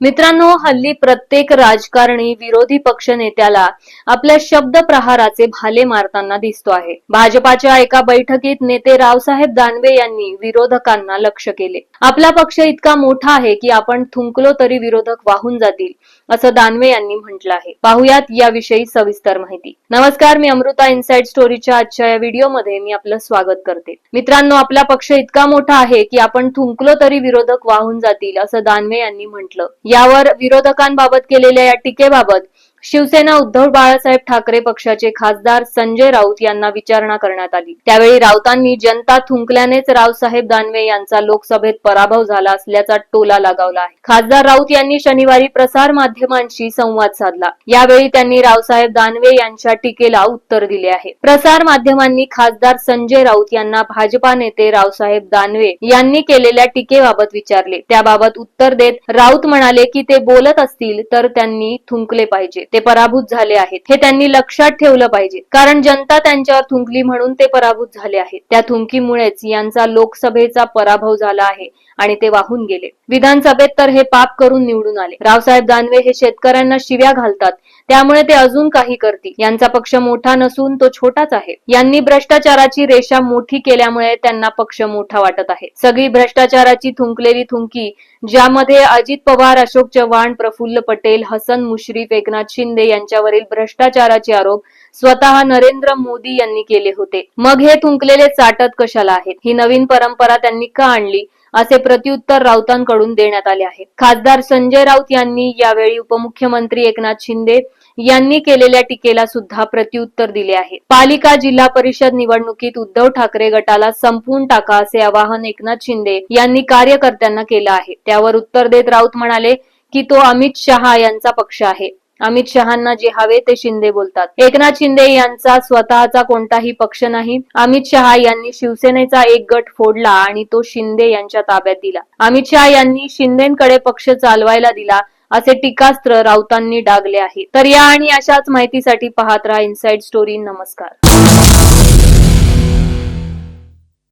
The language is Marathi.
मित्रांनो हल्ली प्रत्येक राजकारणी विरोधी पक्ष नेत्याला आपल्या शब्द प्रहाराचे भाले मारताना दिसतो आहे. भाजपाच्या एका बैठकीत नेते रावसाहेब दानवे यांनी विरोधकांना लक्ष केले. आपला पक्ष इतका मोठा आहे की आपण थुंकलो तरी विरोधक वाहून जातील असं दानवे यांनी म्हटलं आहे. पाहुयात याविषयी सविस्तर माहिती. नमस्कार मी अमृता इनसाइड स्टोरीच्या आजच्या या व्हिडिओमध्ये मी आपलं स्वागत करते. मित्रांनो आपला पक्ष इतका मोठा आहे की आपण थुंकलो तरी विरोधक वाहून जातील असं दानवे यांनी म्हटलं. यावर विरोधकांबाबत केलेल्या या टीकेबाबत शिवसेना उद्धव बाळासाहेब ठाकरे पक्षाचे खासदार संजय राऊत यांना विचारणा करण्यात आली. त्यावेळी राऊतांनी जनता थुंकल्यानेच रावसाहेब दानवे यांचा लोकसभेत पराभव झाला असल्याचा टोला लगावला आहे. खासदार राऊत यांनी शनिवारी प्रसार माध्यमांशी संवाद साधला. यावेळी त्यांनी रावसाहेब दानवे यांच्या टीकेला उत्तर दिले आहे. प्रसार माध्यमांनी खासदार संजय राऊत यांना भाजपा नेते रावसाहेब दानवे यांनी केलेल्या टीकेबाबत विचारले. त्याबाबत उत्तर देत राऊत म्हणाले की ते बोलत असतील तर त्यांनी थुंकले पाहिजे ते पराभूत झाले आहेत. हे त्यांनी लक्षात ठेवलं पाहिजे. कारण जनता त्यांच्यावर थुंकली म्हणून ते पराभूत झाले आहेत. त्या थुंकीमुळेच यांचा लोकसभेचा पराभव झाला आहे. आणि ते वाहून गेले. विधानसभेत तर हे पाप करून निवडून आले. रावसाहेब दानवे हे शेतकऱ्यांना शिव्या घालतात. त्यामुळे ते अजून काही करतील. यांचा पक्ष मोठा नसून तो छोटाच आहे. यांनी भ्रष्टाचाराची रेषा मोठी केल्यामुळे त्यांना पक्ष मोठा वाटत आहे. सगळी भ्रष्टाचाराची थुंकलेली थुंकी ज्यामध्ये अजित पवार अशोक चव्हाण प्रफुल्ल पटेल हसन मुश्रीफ एकनाथ शिंदे यांच्यावरील भ्रष्टाचाराचे आरोप स्वतः नरेंद्र मोदी यांनी केले होते. मग हे थुंकलेले चाटत कशाला आहेत? ही नवीन परंपरा त्यांनी का आणली? असे प्रत्युत्तर राऊतांकडून देण्यात आले आहे. खासदार संजय राऊत यांनी यावेळी उपमुख्यमंत्री एकनाथ शिंदे यांनी केलेल्या टीकेला सुद्धा प्रत्युत्तर दिले आहे. पालिका जिल्हा परिषद निवडणुकीत उद्धव ठाकरे गटाला संपवून टाका असे आवाहन एकनाथ शिंदे यांनी कार्यकर्त्यांना केलं आहे. त्यावर उत्तर देत राऊत म्हणाले की तो अमित शहा यांचा पक्ष आहे. अमित शहांना जे हवे ते शिंदे बोलतात. एकनाथ शिंदे यांचा स्वतःचा कोणताही पक्ष नाही. अमित शहा यांनी शिवसेनेचा एक गट फोडला आणि तो शिंदे यांच्या ताब्यात दिला. अमित शहा यांनी शिंदेकडे पक्ष चालवायला दिला असे टीकास्त्र राऊतांनी डागले आहे. तर या आणि अशाच माहितीसाठी पाहत राहा इनसाइड स्टोरी नमस्कार.